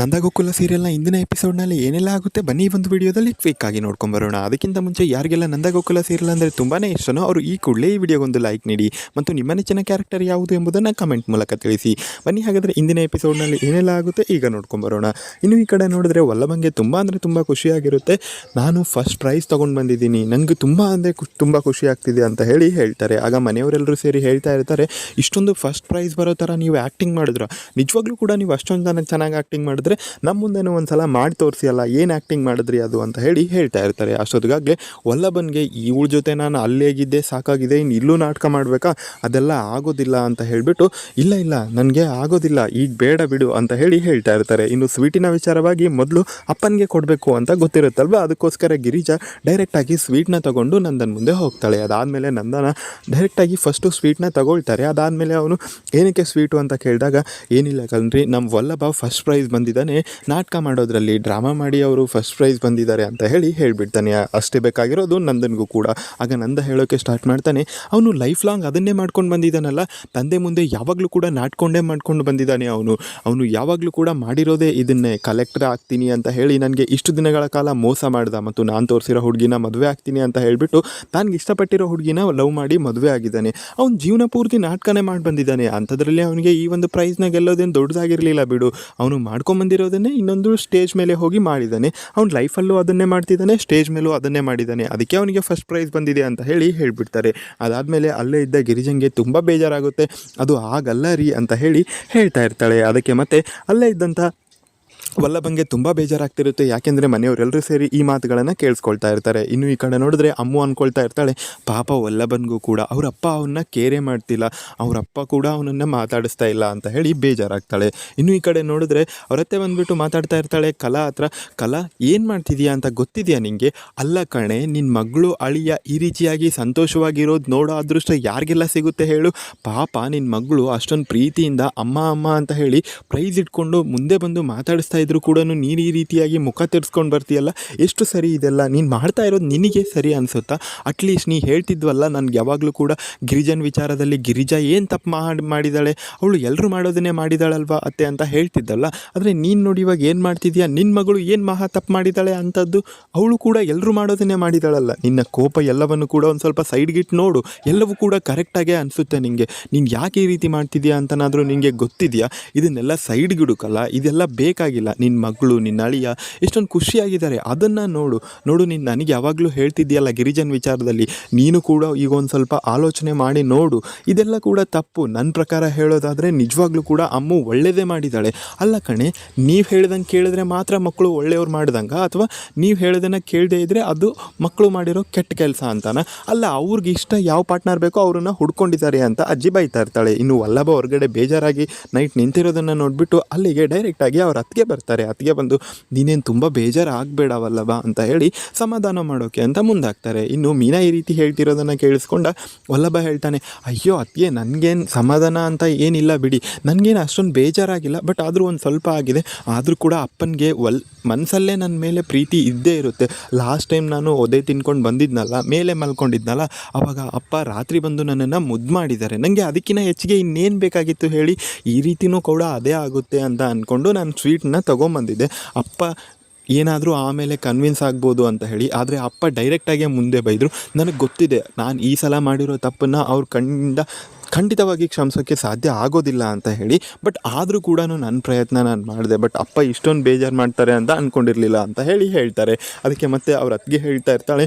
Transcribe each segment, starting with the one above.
ನಂದಗೋಕುಲ ಸೀರಿಯಲ್ನ ಇಂದಿನ ಎಪಿಸೋಡ್ನಲ್ಲಿ ಏನೆಲ್ಲ ಆಗುತ್ತೆ ಬನ್ನಿ ಒಂದು ವಿಡಿಯೋದಲ್ಲಿ ಕ್ವಿಕ್ ಆಗಿ ನೋಡ್ಕೊಂಬರೋಣ ಅದಕ್ಕಿಂತ ಮುಂಚೆ ಯಾರಿಗೆಲ್ಲ ನಂದಗೋಕುಲ ಸೀರಿಯಲ್ ಅಂದರೆ ತುಂಬಾ ಇಷ್ಟನೋ ಅವರು ಈ ಕೂಡಲೇ ಈ ವಿಡಿಯೋಗೊಂದು ಲೈಕ್ ನೀಡಿ ಮತ್ತು ನಿಮ್ಮ ನೆಚ್ಚಿನ ಕ್ಯಾರೆಕ್ಟರ್ ಯಾವುದು ಎಂಬುದನ್ನು ಕಮೆಂಟ್ ಮೂಲಕ ತಿಳಿಸಿ. ಬನ್ನಿ ಹಾಗಾದರೆ ಇಂದಿನ ಎಪಿಸೋಡ್ನಲ್ಲಿ ಏನೆಲ್ಲ ಆಗುತ್ತೆ ಈಗ ನೋಡ್ಕೊಂಬರೋಣ ಇನ್ನು ಈ ಕಡೆ ನೋಡಿದ್ರೆ ವಲ್ಲಭಂಗೆ ತುಂಬ ಅಂದರೆ ತುಂಬ ಖುಷಿಯಾಗಿರುತ್ತೆ. ನಾನು ಫಸ್ಟ್ ಪ್ರೈಸ್ ತೊಗೊಂಡು ಬಂದಿದ್ದೀನಿ. ನನಗೆ ತುಂಬ ಅಂದರೆ ತುಂಬ ಖುಷಿ ಆಗ್ತಿದೆ ಅಂತ ಹೇಳಿ ಹೇಳ್ತಾರೆ. ಆಗ ಮನೆಯವರೆಲ್ಲರೂ ಸೇರಿ ಹೇಳ್ತಾ ಇರ್ತಾರೆ, ಇಷ್ಟೊಂದು ಫಸ್ಟ್ ಪ್ರೈಸ್ ಬರೋ ಥರ ನೀವು ಆ್ಯಕ್ಟಿಂಗ್ ಮಾಡಿದ್ರ? ನಿಜವಾಗ್ಲೂ ಕೂಡ ನೀವು ಅಷ್ಟೊಂದು ಚೆನ್ನಾಗಿ ಆ್ಯಕ್ಟಿಂಗ್ ಮಾಡಿದ್ರೆ? ನಮ್ಮ ಮುಂದೆನೂ ಒಂದು ಸಲ ಮಾಡಿ ತೋರಿಸಿ ಅಲ್ಲ ಏನು ಆ್ಯಕ್ಟಿಂಗ್ ಮಾಡಿದ್ರಿ ಅದು ಅಂತ ಹೇಳಿ ಹೇಳ್ತಾ ಇರ್ತಾರೆ. ಅಷ್ಟೊತ್ತಿಗಾಗಲೇ ವಲ್ಲಭನ್ಗೆ ಇವಳ ಜೊತೆ ನಾನು ಅಲ್ಲೇಗಿದ್ದೆ ಸಾಕಾಗಿದೆ ಇನ್ನು ಇಲ್ಲೂ ನಾಟಕ ಮಾಡಬೇಕಾ? ಅದೆಲ್ಲ ಆಗೋದಿಲ್ಲ ಅಂತ ಹೇಳಿಬಿಟ್ಟು, ಇಲ್ಲ ಇಲ್ಲ, ನನಗೆ ಆಗೋದಿಲ್ಲ, ಈಗ ಬೇಡ ಬಿಡು ಅಂತ ಹೇಳಿ ಹೇಳ್ತಾ ಇರ್ತಾರೆ. ಇನ್ನು ಸ್ವೀಟಿನ ವಿಚಾರವಾಗಿ ಮೊದಲು ಅಪ್ಪನಿಗೆ ಕೊಡಬೇಕು ಅಂತ ಗೊತ್ತಿರುತ್ತಲ್ವ? ಅದಕ್ಕೋಸ್ಕರ ಗಿರಿಜಾ ಡೈರೆಕ್ಟಾಗಿ ಸ್ವೀಟ್ನ ತಗೊಂಡು ನಂದನ್ ಮುಂದೆ ಹೋಗ್ತಾಳೆ. ಅದಾದಮೇಲೆ ನಂದನ ಡೈರೆಕ್ಟಾಗಿ ಫಸ್ಟು ಸ್ವೀಟ್ನ ತಗೊಳ್ತಾರೆ. ಅದಾದಮೇಲೆ ಅವನು, ಏನಕ್ಕೆ ಸ್ವೀಟು ಅಂತ ಕೇಳಿದಾಗ, ಏನಿಲ್ಲ ಕಲ್ರಿ ನಮ್ಮ ವಲ್ಲಭ ಫಸ್ಟ್ ಪ್ರೈಸ್ ಬಂದಿದ್ದಾನೆ. ನಾಟಕ ಮಾಡೋದ್ರಲ್ಲಿ ಡ್ರಾಮಾ ಮಾಡಿ ಅವರು ಫಸ್ಟ್ ಪ್ರೈಸ್ ಬಂದಿದ್ದಾರೆ ಅಂತ ಹೇಳಿ ಹೇಳಿಬಿಡ್ತಾನೆ. ಅಷ್ಟೇ ಬೇಕಾಗಿರೋದು ನಂದನಿಗೂ ಕೂಡ. ಆಗ ನಂದ ಹೇಳೋಕ್ಕೆ ಸ್ಟಾರ್ಟ್ ಮಾಡ್ತಾನೆ. ಅವನು ಲೈಫ್ ಲಾಂಗ್ ಅದನ್ನೇ ಮಾಡ್ಕೊಂಡು ಬಂದಿದ್ದಾನಲ್ಲ. ತಂದೆ ಮುಂದೆ ಯಾವಾಗಲೂ ಕೂಡ ನಾಟ್ಕೊಂಡೇ ಮಾಡ್ಕೊಂಡು ಬಂದಿದ್ದಾನೆ ಅವನು. ಅವನು ಯಾವಾಗಲೂ ಕೂಡ ಮಾಡಿರೋದೇ ಇದನ್ನೇ. ಕಲೆಕ್ಟರ್ ಆಗ್ತೀನಿ ಅಂತ ಹೇಳಿ ನನಗೆ ಇಷ್ಟು ದಿನಗಳ ಕಾಲ ಮೋಸ ಮಾಡ್ದ ಮತ್ತು ನಾನು ತೋರಿಸಿರೋ ಹುಡುಗಿನ ಮದುವೆ ಆಗ್ತೀನಿ ಅಂತ ಹೇಳಿಬಿಟ್ಟು ತಾನು ಇಷ್ಟಪಟ್ಟಿರೋ ಹುಡುಗಿನ ಲವ್ ಮಾಡಿ ಮದುವೆ ಆಗಿದ್ದಾನೆ. ಅವ್ನು ಜೀವನ ಪೂರ್ತಿ ನಾಟಕನೇ ಮಾಡಿ ಬಂದಿದ್ದಾನೆ ಅಂಥದ್ರಲ್ಲಿ ಅವನಿಗೆ ಈ ಒಂದು ಪ್ರೈಸ್ನ ಗೆಲ್ಲೋದೇನು ದೊಡ್ಡದಾಗಿರಲಿಲ್ಲ ಬಿಡು. ಅವನು ಮಾಡ್ಕೊಂಬಂದಿರೋದನ್ನೇ ಇನ್ನೊಂದು ಸ್ಟೇಜ್ ಮೇಲೆ ಹೋಗಿ ಮಾಡಿದ್ದಾನೆ ಅವ್ನು ಲೈಫಲ್ಲೂ ಅದನ್ನೇ ಮಾಡ್ತಿದ್ದಾನೆ ಸ್ಟೇಜ್ ಮೇಲೂ ಅದನ್ನೇ ಮಾಡಿದ್ದಾನೆ ಅದಕ್ಕೆ ಅವನಿಗೆ ಫಸ್ಟ್ ಪ್ರೈಸ್ ಬಂದಿದೆ ಅಂತ ಹೇಳಿ ಹೇಳಿಬಿಡ್ತಾರೆ. ಅದಾದಮೇಲೆ ಅಲ್ಲೇ ಇದ್ದ ಗಿರಿಜನ್ಗೆ ತುಂಬ ಬೇಜಾರಾಗುತ್ತೆ. ಅದು ಆಗಲ್ಲ ರೀ ಅಂತ ಹೇಳಿ ಹೇಳ್ತಾ ಇರ್ತಾಳೆ. ಅದಕ್ಕೆ ಮತ್ತೆ ಅಲ್ಲೇ ಇದ್ದಂಥ ವಲ್ಲಭಂಗೆ ತುಂಬ ಬೇಜಾರಾಗ್ತಿರುತ್ತೆ. ಯಾಕೆಂದರೆ ಮನೆಯವರೆಲ್ಲರೂ ಸೇರಿ ಈ ಮಾತುಗಳನ್ನು ಕೇಳಿಸ್ಕೊಳ್ತಾ ಇರ್ತಾರೆ. ಇನ್ನು ಈ ಕಡೆ ನೋಡಿದ್ರೆ ಅಮ್ಮು ಅಂದ್ಕೊಳ್ತಾ ಇರ್ತಾಳೆ, ಪಾಪ ವಲ್ಲಭನ್ಗೂ ಕೂಡ ಅವರಪ್ಪ ಅವನ್ನ ಕೇರೆ ಮಾಡ್ತಿಲ್ಲ. ಅವರಪ್ಪ ಕೂಡ ಅವನನ್ನು ಮಾತಾಡಿಸ್ತಾ ಇಲ್ಲ, ಅಂತ ಹೇಳಿ ಬೇಜಾರಾಗ್ತಾಳೆ. ಇನ್ನು ಈ ಕಡೆ ನೋಡಿದ್ರೆ ಅವರತ್ತೆ ಬಂದ್ಬಿಟ್ಟು ಮಾತಾಡ್ತಾ ಇರ್ತಾಳೆ, ಕಲಾ ಹತ್ರ, ಕಲಾ ಏನು ಮಾಡ್ತಿದೀಯಾ ಅಂತ ಗೊತ್ತಿದೆಯಾ ನಿಂಗೆ? ಅಲ್ಲ ಕಣೆ ನಿನ್ನ ಮಗಳು ಅಳಿಯ ಈ ರೀತಿಯಾಗಿ ಸಂತೋಷವಾಗಿರೋದು ನೋಡೋ ಅದೃಷ್ಟ ಯಾರಿಗೆಲ್ಲ ಸಿಗುತ್ತೆ ಹೇಳು? ಪಾಪ ನಿನ್ನ ಮಗಳು ಅಷ್ಟೊಂದು ಪ್ರೀತಿಯಿಂದ ಅಮ್ಮ ಅಮ್ಮ ಅಂತ ಹೇಳಿ ಪ್ರೈಸ್ ಇಟ್ಕೊಂಡು ಮುಂದೆ ಬಂದು ಮಾತಾಡಿಸ್ತಾ ಇದ್ರು ಕೂಡ ನೀನು ಈ ರೀತಿಯಾಗಿ ಮುಖ ತೆರೆಸ್ಕೊಂಡು ಬರ್ತೀಯಲ್ಲ? ಎಷ್ಟು ಸರಿ ಇದೆಲ್ಲ? ನೀನು ಮಾಡ್ತಾ ಇರೋದು ನಿನಗೆ ಸರಿ ಅನಿಸುತ್ತಾ? ಅಟ್ಲೀಸ್ಟ್ ನೀ ಹೇಳ್ತಿದ್ವಲ್ಲ ನನಗೆ ಯಾವಾಗಲೂ ಕೂಡ ಗಿರಿಜನ್ ವಿಚಾರದಲ್ಲಿ ಗಿರಿಜಾ ಏನು ತಪ್ಪು ಮಾಡಿ, ಮಾಡಿದಾಳೆ? ಅವಳು ಎಲ್ಲರೂ ಮಾಡೋದನ್ನೇ ಮಾಡಿದಾಳಲ್ವಾ ಅತ್ತೆ ಅಂತ ಹೇಳ್ತಿದ್ದಲ್ಲ. ಆದರೆ ನೀನು ನೋಡಿ ಇವಾಗ ಏನು ಮಾಡ್ತಿದ್ಯಾ? ನಿನ್ನ ಮಗಳು ಏನು ಮಹಾ ತಪ್ಪು ಮಾಡಿದ್ದಾಳೆ ಅಂಥದ್ದು ಅವಳು ಕೂಡ ಎಲ್ಲರೂ ಮಾಡೋದನ್ನೇ ಮಾಡಿದಾಳಲ್ಲ. ನಿನ್ನ ಕೋಪ ಎಲ್ಲವನ್ನು ಕೂಡ ಒಂದು ಸ್ವಲ್ಪ ಸೈಡ್ಗಿಟ್ಟು ನೋಡು. ಎಲ್ಲವೂ ಕೂಡ ಕರೆಕ್ಟಾಗೇ ಅನಿಸುತ್ತೆ ನಿನಗೆ ನೀನು ಯಾಕೆ ಈ ರೀತಿ ಮಾಡ್ತಿದ್ಯಾ ಅಂತನಾದರೂ ನಿನಗೆ ಗೊತ್ತಿದೆಯಾ? ಇದನ್ನೆಲ್ಲ ಸೈಡ್ಗಿಡುಕಲ್ಲ ಇದೆಲ್ಲ ಬೇಕಾಗಿಲ್ಲ. ನಿನ್ನ ಮಗಳು ನಿನ್ನ ಅಳಿಯ ಎಷ್ಟೊಂದು ಖುಷಿಯಾಗಿದ್ದಾರೆ. ಅದನ್ನು ನೋಡು. ನೋಡು, ನೀನು ನನಗೆ ಯಾವಾಗಲೂ ಹೇಳ್ತಿದ್ದೀಯಲ್ಲ ಗಿರಿಜನ್ ವಿಚಾರದಲ್ಲಿ. ನೀನು ಕೂಡ ಈಗ ಒಂದು ಸ್ವಲ್ಪ ಆಲೋಚನೆ ಮಾಡಿ ನೋಡು. ಇದೆಲ್ಲ ಕೂಡ ತಪ್ಪು. ನನ್ನ ಪ್ರಕಾರ ಹೇಳೋದಾದರೆ ನಿಜವಾಗ್ಲೂ ಕೂಡ ಅಮ್ಮು ಒಳ್ಳೆಯದೇ ಮಾಡಿದ್ದಾಳೆ. ಅಲ್ಲ ಕಣೆ, ನೀವು ಹೇಳ್ದಂಗೆ ಕೇಳಿದ್ರೆ ಮಾತ್ರ ಮಕ್ಕಳು ಒಳ್ಳೆಯವ್ರು ಮಾಡ್ದಂಗೆ? ಅಥವಾ ನೀವು ಹೇಳೋದನ್ನು ಕೇಳದೇ ಇದ್ದರೆ ಅದು ಮಕ್ಕಳು ಮಾಡಿರೋ ಕೆಟ್ಟ ಕೆಲಸ ಅಂತಾನ? ಅಲ್ಲ, ಅವ್ರಿಗೆ ಇಷ್ಟ ಯಾವ ಪಾರ್ಟ್ನರ್ ಬೇಕೋ ಅವರನ್ನು ಹುಡ್ಕೊಂಡಿದ್ದಾರೆ ಅಂತ ಅಜ್ಜಿ ಬೈತಾ ಇರ್ತಾಳೆ. ಇನ್ನು ವಲ್ಲಭ ಹೊರಗಡೆ ಬೇಜಾರಾಗಿ ನೈಟ್ ನಿಂತಿರೋದನ್ನು ನೋಡಿಬಿಟ್ಟು ಅಲ್ಲಿಗೆ ಡೈರೆಕ್ಟಾಗಿ ಅವ್ರ ಅತ್ತಿಗೆ ಬರ್ತಾರೆ. ಅತ್ತಿಗೆ ಬಂದು, ನೀನೇನು ತುಂಬ ಬೇಜಾರು ಆಗಬೇಡವಲ್ಲವ ಅಂತ ಹೇಳಿ ಸಮಾಧಾನ ಮಾಡೋಕೆ ಅಂತ ಮುಂದಾಗ್ತಾರೆ. ಇನ್ನು ಮೀನಾ ಈ ರೀತಿ ಹೇಳ್ತಿರೋದನ್ನು ಕೇಳಿಸ್ಕೊಂಡ ವಲ್ಲಭ ಹೇಳ್ತಾನೆ, ಅಯ್ಯೋ ಅತ್ತಿಗೆ ನನಗೇನು ಸಮಾಧಾನ ಅಂತ ಏನಿಲ್ಲ ಬಿಡಿ. ನನಗೇನು ಅಷ್ಟೊಂದು ಬೇಜಾರಾಗಿಲ್ಲ, ಬಟ್ ಆದರೂ ಒಂದು ಸ್ವಲ್ಪ ಆಗಿದೆ. ಆದರೂ ಕೂಡ ಅಪ್ಪನಿಗೆ ಒಲ್ ಮನಸ್ಸಲ್ಲೇ ನನ್ನ ಮೇಲೆ ಪ್ರೀತಿ ಇದ್ದೇ ಇರುತ್ತೆ. ಲಾಸ್ಟ್ ಟೈಮ್ ನಾನು ಒದೆ ತಿನ್ಕೊಂಡು ಬಂದಿದ್ನಲ್ಲ, ಮೇಲೆ ಮಲ್ಕೊಂಡಿದ್ನಲ್ಲ, ಅವಾಗ ಅಪ್ಪ ರಾತ್ರಿ ಬಂದು ನನ್ನನ್ನು ಮುದ್ದು ಮಾಡಿದ್ದಾರೆ. ನನಗೆ ಅದಕ್ಕಿಂತ ಹೆಚ್ಚಿಗೆ ಇನ್ನೇನು ಬೇಕಾಗಿತ್ತು ಹೇಳಿ, ಈ ರೀತಿನೂ ಕೂಡ ಅದೇ ಆಗುತ್ತೆ ಅಂತ ಅಂದ್ಕೊಂಡು ನಾನು ಸ್ವೀಟನ್ನ ತೊಗೊಂಬಂದಿದ್ದೆ. ಅಪ್ಪ ಏನಾದರೂ ಆಮೇಲೆ ಕನ್ವಿನ್ಸ್ ಆಗ್ಬೋದು ಅಂತ ಹೇಳಿ, ಆದರೆ ಅಪ್ಪ ಡೈರೆಕ್ಟಾಗೇ ಮುಂದೆ ಬೈದರು. ನನಗೆ ಗೊತ್ತಿದೆ, ನಾನು ಈ ಸಲ ಮಾಡಿರೋ ತಪ್ಪನ್ನು ಅವ್ರ ಕಣ್ಣಿಂದ ಖಂಡಿತವಾಗಿ ಕ್ಷಮಿಸೋಕ್ಕೆ ಸಾಧ್ಯ ಆಗೋದಿಲ್ಲ ಅಂತ ಹೇಳಿ. ಬಟ್ ಆದರೂ ಕೂಡ ನನ್ನ ಪ್ರಯತ್ನ ನಾನು ಮಾಡಿದೆ. ಬಟ್ ಅಪ್ಪ ಇಷ್ಟೊಂದು ಬೇಜಾರು ಮಾಡ್ತಾರೆ ಅಂತ ಅಂದ್ಕೊಂಡಿರಲಿಲ್ಲ ಅಂತ ಹೇಳಿ ಹೇಳ್ತಾರೆ. ಅದಕ್ಕೆ ಮತ್ತೆ ಅವ್ರ ಅತ್ತಿಗೆ ಹೇಳ್ತಾ ಇರ್ತಾಳೆ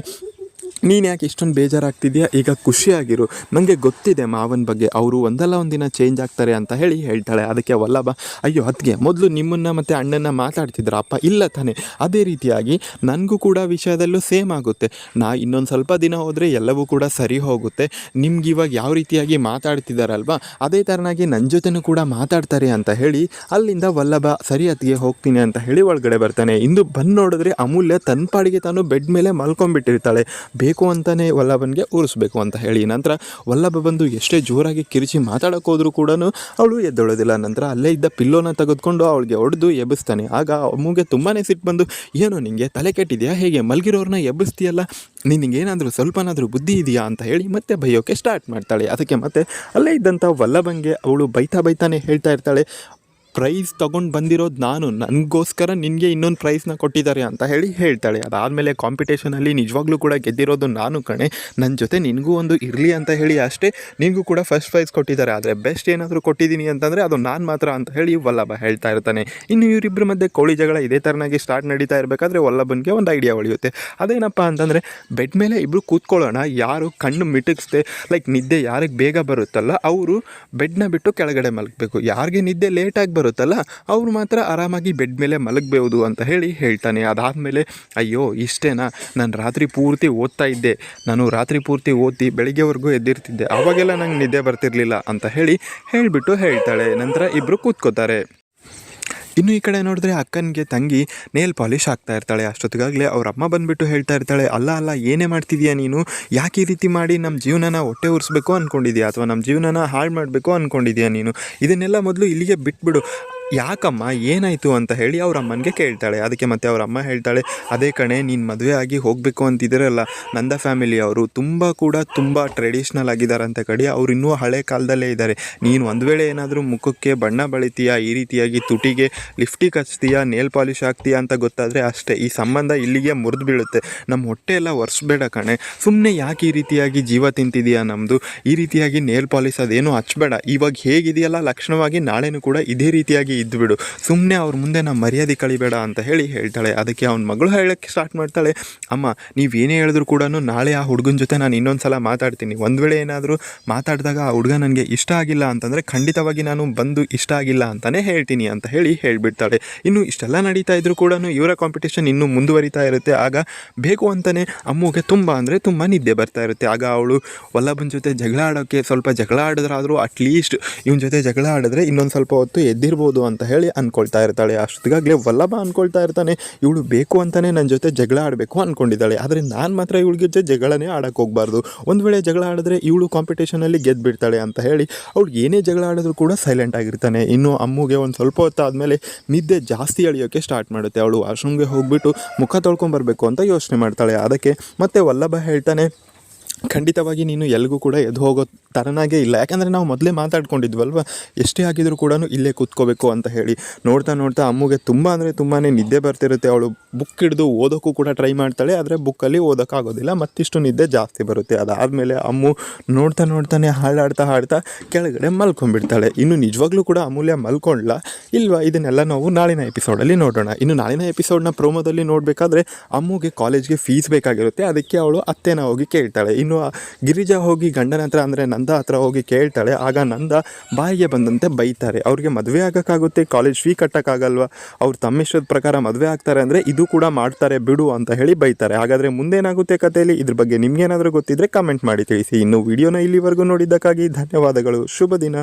ನೀನು ಯಾಕೆ ಇಷ್ಟೊಂದು ಬೇಜಾರಾಗ್ತಿದ್ಯಾ? ಈಗ ಖುಷಿಯಾಗಿರು. ನನಗೆ ಗೊತ್ತಿದೆ ಮಾವನ ಬಗ್ಗೆ. ಅವರು ಒಂದಲ್ಲ ಒಂದಿನ ಚೇಂಜ್ ಆಗ್ತಾರೆ ಅಂತ ಹೇಳಿ ಹೇಳ್ತಾಳೆ. ಅದಕ್ಕೆ ವಲ್ಲಭ, ಅಯ್ಯೋ ಅದಕ್ಕೆ ಮೊದಲು ನಿಮ್ಮನ್ನು ಮತ್ತು ಅಣ್ಣನ ಮಾತಾಡ್ತಿದ್ರು ಅಪ್ಪ? ಇಲ್ಲ ತಾನೆ. ಅದೇ ರೀತಿಯಾಗಿ ನನಗೂ ಕೂಡ ವಿಷಯದಲ್ಲೂ ಸೇಮ್ ಆಗುತ್ತೆ. ನಾ ಇನ್ನೊಂದು ಸ್ವಲ್ಪ ದಿನ ಹೋದರೆ ಎಲ್ಲವೂ ಕೂಡ ಸರಿ ಹೋಗುತ್ತೆ. ನಿಮ್ಗೆ ಇವಾಗ ಯಾವ ರೀತಿಯಾಗಿ ಮಾತಾಡ್ತಿದ್ದಾರಲ್ವ ಅದೇ ಥರನಾಗಿ ನನ್ನ ಜೊತೆನೂ ಕೂಡ ಮಾತಾಡ್ತಾರೆ ಅಂತ ಹೇಳಿ ಅಲ್ಲಿಂದ ವಲ್ಲಭ, ಸರಿ ಅತ್ತಿಗೆ, ಹೋಗ್ತೀನಿ ಅಂತ ಹೇಳಿ ಒಳಗಡೆ ಬರ್ತಾನೆ. ಇಂದು ಬಂದು ನೋಡಿದ್ರೆ ಅಮೂಲ್ಯ ತನ್ನ ಪಾಡಿಗೆ ತಾನು ಬೆಡ್ ಮೇಲೆ ಮಲ್ಕೊಂಡ್ಬಿಟ್ಟಿರ್ತಾಳೆ. ಬೇಕು ಅಂತಲೇ ವಲ್ಲಭನಿಗೆ ಉರಿಸ್ಬೇಕು ಅಂತ ಹೇಳಿ. ನಂತರ ವಲ್ಲಭ ಬಂದು ಎಷ್ಟೇ ಜೋರಾಗಿ ಕಿರಿಚಿ ಮಾತಾಡೋಕೆ ಹೋದರೂ ಕೂಡ ಅವಳು ಎದ್ದೊಳೋದಿಲ್ಲ. ನಂತರ ಅಲ್ಲೇ ಇದ್ದ ಪಿಲ್ಲೋನ ತೆಗೆದುಕೊಂಡು ಅವಳಿಗೆ ಹೊಡೆದು ಎಬ್ಬಿಸ್ತಾನೆ. ಆಗ ಅಮ್ಮಗೆ ತುಂಬಾ ಸಿಟ್ಟು ಬಂದು, ಏನು ನಿಂಗೆ ತಲೆ ಕೆಟ್ಟಿದೆಯಾ? ಹೇಗೆ? ಮಲಗಿರೋರನ್ನ ಎಬ್ಬಿಸ್ತೀಯಲ್ಲ? ನಿನಗೇನಾದರೂ ಸ್ವಲ್ಪನಾದರೂ ಬುದ್ಧಿ ಇದೆಯಾ? ಅಂತ ಹೇಳಿ ಮತ್ತೆ ಬೈಯೋಕೆ ಸ್ಟಾರ್ಟ್ ಮಾಡ್ತಾಳೆ. ಅದಕ್ಕೆ ಮತ್ತೆ ಅಲ್ಲೇ ಇದ್ದಂಥ ವಲ್ಲಭಂಗೆ ಅವಳು ಬೈತಾ ಬೈತಾನೆ ಹೇಳ್ತಾ ಇರ್ತಾಳೆ. ಪ್ರೈಸ್ ತೊಗೊಂಡು ಬಂದಿರೋದು ನಾನು. ನನಗೋಸ್ಕರ ನಿನಗೆ ಇನ್ನೊಂದು ಪ್ರೈಸ್ನ ಕೊಟ್ಟಿದ್ದಾರೆ ಅಂತ ಹೇಳಿ ಹೇಳ್ತಾಳೆ. ಅದಾದಮೇಲೆ ಕಾಂಪಿಟೇಷನಲ್ಲಿ ನಿಜವಾಗ್ಲೂ ಕೂಡ ಗೆದ್ದಿರೋದು ನಾನು ಕಣೆ. ನನ್ನ ಜೊತೆ ನಿನಗೂ ಒಂದು ಇರಲಿ ಅಂತ ಹೇಳಿ ಅಷ್ಟೇ ನಿನಗೂ ಕೂಡ ಫಸ್ಟ್ ಪ್ರೈಸ್ ಕೊಟ್ಟಿದ್ದಾರೆ. ಆದರೆ ಬೆಸ್ಟ್ ಏನಾದರೂ ಕೊಟ್ಟಿದ್ದೀನಿ ಅಂತಂದರೆ ಅದು ನಾನು ಮಾತ್ರ ಅಂತ ಹೇಳಿ ವಲ್ಲಭ ಹೇಳ್ತಾ ಇರ್ತಾನೆ. ಇನ್ನು ಇವರಿಬ್ಬರ ಮಧ್ಯೆ ಕೋಳಿ ಜಗಳ ಇದೇ ಥರನಾಗಿ ಸ್ಟಾರ್ಟ್ ನಡೀತಾ ಇರಬೇಕಾದ್ರೆ ವಲ್ಲಭನಿಗೆ ಒಂದು ಐಡಿಯಾ ಹೊಳೆಯುತ್ತೆ ಅದೇನಪ್ಪ ಅಂತಂದರೆ ಬೆಡ್ ಮೇಲೆ ಇಬ್ಬರು ಕೂತ್ಕೊಳ್ಳೋಣ. ಯಾರು ಕಣ್ಣು ಮಿಟುಕಿಸ್ದೆ ಲೈಕ್ ನಿದ್ದೆ ಯಾರಿಗೆ ಬೇಗ ಬರುತ್ತಲ್ಲ, ಅವರು ಬೆಡ್ನ ಬಿಟ್ಟು ಕೆಳಗಡೆ ಮಲಗಬೇಕು. ಯಾರಿಗೆ ನಿದ್ದೆ ಲೇಟಾಗಿ ಬರುತ್ತಲ್ಲ, ಅವ್ರು ಮಾತ್ರ ಆರಾಮಾಗಿ ಬೆಡ್ ಮೇಲೆ ಮಲಗಬಹುದು ಅಂತ ಹೇಳಿ ಹೇಳ್ತಾನೆ. ಅದಾದಮೇಲೆ, ಅಯ್ಯೋ, ಇಷ್ಟೇನಾ? ನಾನು ರಾತ್ರಿ ಪೂರ್ತಿ ಓದ್ತಾ ಇದ್ದೆ. ನಾನು ರಾತ್ರಿ ಪೂರ್ತಿ ಓದಿ ಬೆಳಿಗ್ಗೆವರೆಗೂ ಎದ್ದಿರ್ತಿದ್ದೆ. ಅವಾಗೆಲ್ಲ ನಂಗೆ ನಿದ್ದೆ ಬರ್ತಿರ್ಲಿಲ್ಲ, ಅಂತ ಹೇಳಿ ಹೇಳಿಬಿಟ್ಟು ಹೇಳ್ತಾಳೆ. ನಂತರ ಇಬ್ಬರು ಕೂತ್ಕೋತಾರೆ. ಇನ್ನು ಈ ಕಡೆ ನೋಡಿದ್ರೆ ಅಕ್ಕನಿಗೆ ತಂಗಿ ನೇಲ್ ಪಾಲಿಶ್ ಆಗ್ತಾ ಇರ್ತಾಳೆ. ಅಷ್ಟೊತ್ತಿಗಾಗಲೇ ಅವ್ರ ಅಮ್ಮ ಬಂದ್ಬಿಟ್ಟು ಹೇಳ್ತಾ ಇರ್ತಾಳೆ, ಅಲ್ಲ ಅಲ್ಲ, ಏನೇ ಮಾಡ್ತಿದ್ಯಾ ನೀನು? ಯಾಕೆ ಈ ರೀತಿ ಮಾಡಿ ನಮ್ಮ ಜೀವನನ ಹೊಟ್ಟೆ ಉರಿಸ್ಬೇಕು ಅಂದ್ಕೊಂಡಿದ್ಯಾ ಅಥವಾ ನಮ್ಮ ಜೀವನನ ಹಾಳು ಮಾಡಬೇಕು ಅಂದ್ಕೊಂಡಿದ್ಯಾ ನೀನು? ಇದನ್ನೆಲ್ಲ ಮೊದಲು ಇಲ್ಲಿಗೆ ಬಿಟ್ಬಿಡು. ಯಾಕಮ್ಮ, ಏನಾಯಿತು ಅಂತ ಹೇಳಿ ಅವ್ರ ಅಮ್ಮನಿಗೆ ಕೇಳ್ತಾಳೆ. ಅದಕ್ಕೆ ಮತ್ತೆ ಅವ್ರ ಅಮ್ಮ ಹೇಳ್ತಾಳೆ, ಅದೇ ಕಣೆ, ನೀನು ಮದುವೆ ಆಗಿ ಹೋಗಬೇಕು ಅಂತಿದ್ದೀರಲ್ಲ. ನಂದ ಫ್ಯಾಮಿಲಿ ಅವರು ತುಂಬ ಕೂಡ ತುಂಬ ಟ್ರೆಡಿಷ್ನಲ್ ಆಗಿದ್ದಾರಂತೆ ಕಡೆ ಅವ್ರು ಇನ್ನೂ ಹಳೆ ಕಾಲದಲ್ಲೇ ಇದ್ದಾರೆ. ನೀನು ಒಂದು ವೇಳೆ ಏನಾದರೂ ಮುಖಕ್ಕೆ ಬಣ್ಣ ಬಳಿತೀಯಾ, ಈ ರೀತಿಯಾಗಿ ತುಟಿಗೆ ಲಿಫ್ಟಿಗೆ ಹಚ್ತೀಯಾ ನೇಲ್ ಪಾಲಿಶ್ ಹಾಕ್ತೀಯಾ ಅಂತ ಗೊತ್ತಾದರೆ ಅಷ್ಟೇ. ಈ ಸಂಬಂಧ ಇಲ್ಲಿಗೆ ಮುರಿದು ಬೀಳುತ್ತೆ. ನಮ್ಮ ಹೊಟ್ಟೆ ಎಲ್ಲ ಒರೆಸ್ಬೇಡ ಕಣೆ. ಸುಮ್ಮನೆ ಯಾಕೆ ಈ ರೀತಿಯಾಗಿ ಜೀವ ತಿಂತಿದೆಯಾ ನಮ್ಮದು ಈ ರೀತಿಯಾಗಿ ನೇಲ್ ಪಾಲಿಶ್ ಅದೇನು ಹಚ್ಬೇಡ. ಇವಾಗ ಹೇಗಿದೆಯಲ್ಲ, ಲಕ್ಷಣವಾಗಿ ನಾಳೆನೂ ಕೂಡ ಇದೇ ರೀತಿಯಾಗಿ ಇದ್ದುಬಿಡು ಸುಮ್ಮನೆ ಅವ್ರ ಮುಂದೆ ನಾನು ಮರ್ಯಾದೆ ಕಳಿಬೇಡ ಅಂತ ಹೇಳಿ ಹೇಳ್ತಾಳೆ. ಅದಕ್ಕೆ ಅವ್ನ ಮಗಳು ಹೇಳೋಕ್ಕೆ ಸ್ಟಾರ್ಟ್ ಮಾಡ್ತಾಳೆ. ಅಮ್ಮ ನೀವೇನೇ ಹೇಳಿದ್ರು ಕೂಡ ನಾಳೆ ಆ ಹುಡುಗನ ಜೊತೆ ನಾನು ಇನ್ನೊಂದು ಸಲ ಮಾತಾಡ್ತೀನಿ. ಒಂದು ವೇಳೆ ಏನಾದರೂ ಮಾತಾಡಿದಾಗ ಆ ಹುಡುಗ ನನಗೆ ಇಷ್ಟ ಆಗಿಲ್ಲ ಅಂತಂದರೆ ಖಂಡಿತವಾಗಿ ನಾನು ಬಂದು ಇಷ್ಟ ಆಗಿಲ್ಲ ಅಂತಲೇ ಹೇಳ್ತೀನಿ ಅಂತ ಹೇಳಿ ಹೇಳಿಬಿಡ್ತಾಳೆ. ಇನ್ನು ಇಷ್ಟೆಲ್ಲ ನಡೀತಾ ಇದ್ರೂ ಕೂಡ ಇವರ ಕಾಂಪಿಟೇಷನ್ ಇನ್ನೂ ಮುಂದುವರಿತಾ ಇರುತ್ತೆ. ಆಗ ಬೇಕು ಅಂತಲೇ ಅಮ್ಮುಗೆ ತುಂಬ ಅಂದರೆ ತುಂಬ ನಿದ್ದೆ ಬರ್ತಾ ಇರುತ್ತೆ. ಆಗ ಅವಳು ವಲ್ಲಭನ ಜೊತೆ ಜಗಳ ಆಡೋಕ್ಕೆ ಸ್ವಲ್ಪ ಜಗಳ ಆಡಿದ್ರಾದರೂ ಅಟ್ಲೀಸ್ಟ್ ಇವನ ಜೊತೆ ಜಗಳ ಆಡಿದ್ರೆ ಇನ್ನೊಂದು ಸ್ವಲ್ಪ ಹೊತ್ತು ಎದ್ದಿರ್ಬೋದು ಅಂತ ಹೇಳಿ ಅಂದ್ಕೊಳ್ತಾ ಇರ್ತಾಳೆ. ಅಷ್ಟೊತ್ತಿಗಾಗಲೇ ವಲ್ಲಭ ಅಂದ್ಕೊಳ್ತಾ ಇರ್ತಾನೆ. ಇವಳು ಬೇಕು ಅಂತಲೇ ನನ್ನ ಜೊತೆ ಜಗಳ ಆಡಬೇಕು ಅಂದ್ಕೊಂಡಿದ್ದಾಳೆ ಆದರೆ ನಾನು ಮಾತ್ರ ಇವಳಿಗೆ ಜೊತೆ ಜಗಳನೇ ಆಡೋಕ್ಕೆ ಹೋಗಬಾರ್ದು. ಒಂದು ವೇಳೆ ಜಗಳ ಆಡಿದ್ರೆ ಇವಳು ಕಾಂಪಿಟೇಷನಲ್ಲಿ ಗೆದ್ದು ಬಿಡ್ತಾಳೆ ಅಂತ ಹೇಳಿ ಅವಳು ಏನೇ ಜಗಳ ಆಡಿದ್ರು ಕೂಡ ಸೈಲೆಂಟ್ ಆಗಿರ್ತಾನೆ. ಇನ್ನು ಅಮ್ಮಗೆ ಒಂದು ಸ್ವಲ್ಪ ಹೊತ್ತಾದಮೇಲೆ ನಿದ್ದೆ ಜಾಸ್ತಿ ಎಳೆಯೋಕ್ಕೆ ಸ್ಟಾರ್ಟ್ ಮಾಡುತ್ತೆ. ಅವಳು ವಾಶ್ರೂಮ್ಗೆ ಹೋಗಿಬಿಟ್ಟು ಮುಖ ತೊಳ್ಕೊಂಬರ್ಬೇಕು ಅಂತ ಯೋಚನೆ ಮಾಡ್ತಾಳೆ. ಅದಕ್ಕೆ ಮತ್ತೆ ವಲ್ಲಭ ಹೇಳ್ತಾನೆ, ಖಂಡಿತವಾಗಿ ನೀನು ಎಲ್ಗೂ ಕೂಡ ಎದ್ದು ಹೋಗೋ ಥರನಾಗೇ ಇಲ್ಲ. ಯಾಕಂದರೆ ನಾವು ಮೊದಲೇ ಮಾತಾಡ್ಕೊಂಡಿದ್ವಲ್ವ? ಎಷ್ಟೇ ಆಗಿದ್ರು ಕೂಡ ಇಲ್ಲೇ ಕೂತ್ಕೋಬೇಕು ಅಂತ ಹೇಳಿ. ನೋಡ್ತಾ ನೋಡ್ತಾ ಅಮ್ಮಗೆ ತುಂಬ ಅಂದರೆ ತುಂಬಾ ನಿದ್ದೆ ಬರ್ತಿರುತ್ತೆ. ಅವಳು ಬುಕ್ ಹಿಡಿದು ಓದೋಕ್ಕೂ ಕೂಡ ಟ್ರೈ ಮಾಡ್ತಾಳೆ. ಆದರೆ ಬುಕ್ಕಲ್ಲಿ ಓದೋಕ್ಕಾಗೋದಿಲ್ಲ. ಮತ್ತಿಷ್ಟು ನಿದ್ದೆ ಜಾಸ್ತಿ ಬರುತ್ತೆ. ಅದಾದಮೇಲೆ ಅಮ್ಮು ನೋಡ್ತಾ ನೋಡ್ತಾನೆ ಹಾಡಾಡ್ತಾ ಹಾಡ್ತಾ ಕೆಳಗಡೆ ಮಲ್ಕೊಂಡ್ಬಿಡ್ತಾಳೆ. ಇನ್ನು ನಿಜವಾಗ್ಲೂ ಕೂಡ ಅಮೂಲ್ಯ ಮಲ್ಕೊಂಡ್ಲ ಇಲ್ವಾ? ಇದನ್ನೆಲ್ಲ ನಾವು ನಾಳಿನ ಎಪಿಸೋಡಲ್ಲಿ ನೋಡೋಣ. ಇನ್ನು ನಾಳಿನ ಎಪಿಸೋಡ್ನ ಪ್ರೋಮೋದಲ್ಲಿ ನೋಡಬೇಕಾದ್ರೆ ಅಮ್ಮುಗೆ ಕಾಲೇಜ್ಗೆ ಫೀಸ್ ಬೇಕಾಗಿರುತ್ತೆ. ಅದಕ್ಕೆ ಅವಳು ಅತ್ತೆನ ಹೋಗಿ ಕೇಳ್ತಾಳೆ. ಇನ್ನು ಗಿರಿಜಾ ಹೋಗಿ ಗಂಡನ ಹತ್ರ ಅಂದರೆ ನಂದ ಹತ್ರ ಹೋಗಿ ಕೇಳ್ತಾಳೆ, ಆಗ ನಂದ ಬಾಯಿಗೆ ಬಂದಂತೆ ಬೈತಾರೆ. ಅವ್ರಿಗೆ ಮದುವೆ ಆಗೋಕ್ಕಾಗುತ್ತೆ ಕಾಲೇಜ್ ಫೀ ಕಟ್ಟೋಕ್ಕಾಗಲ್ವಾ? ಅವ್ರು ತಮ್ಮಿಷ್ಟದ ಪ್ರಕಾರ ಮದುವೆ ಆಗ್ತಾರೆ ಅಂದರೆ ಇದು ಕೂಡ ಮಾಡ್ತಾರೆ, ಬಿಡು ಅಂತ ಹೇಳಿ ಬೈತಾರೆ. ಹಾಗಾದರೆ ಮುಂದೇನಾಗುತ್ತೆ ಕಥೆಯಲ್ಲಿ? ಇದ್ರ ಬಗ್ಗೆ ನಿಮ್ಗೇನಾದರೂ ಗೊತ್ತಿದ್ರೆ ಕಮೆಂಟ್ ಮಾಡಿ ತಿಳಿಸಿ. ಇನ್ನು ವಿಡಿಯೋನ ಇಲ್ಲಿವರೆಗೂ ನೋಡಿದ್ದಕ್ಕಾಗಿ ಧನ್ಯವಾದಗಳು. ಶುಭ ದಿನ.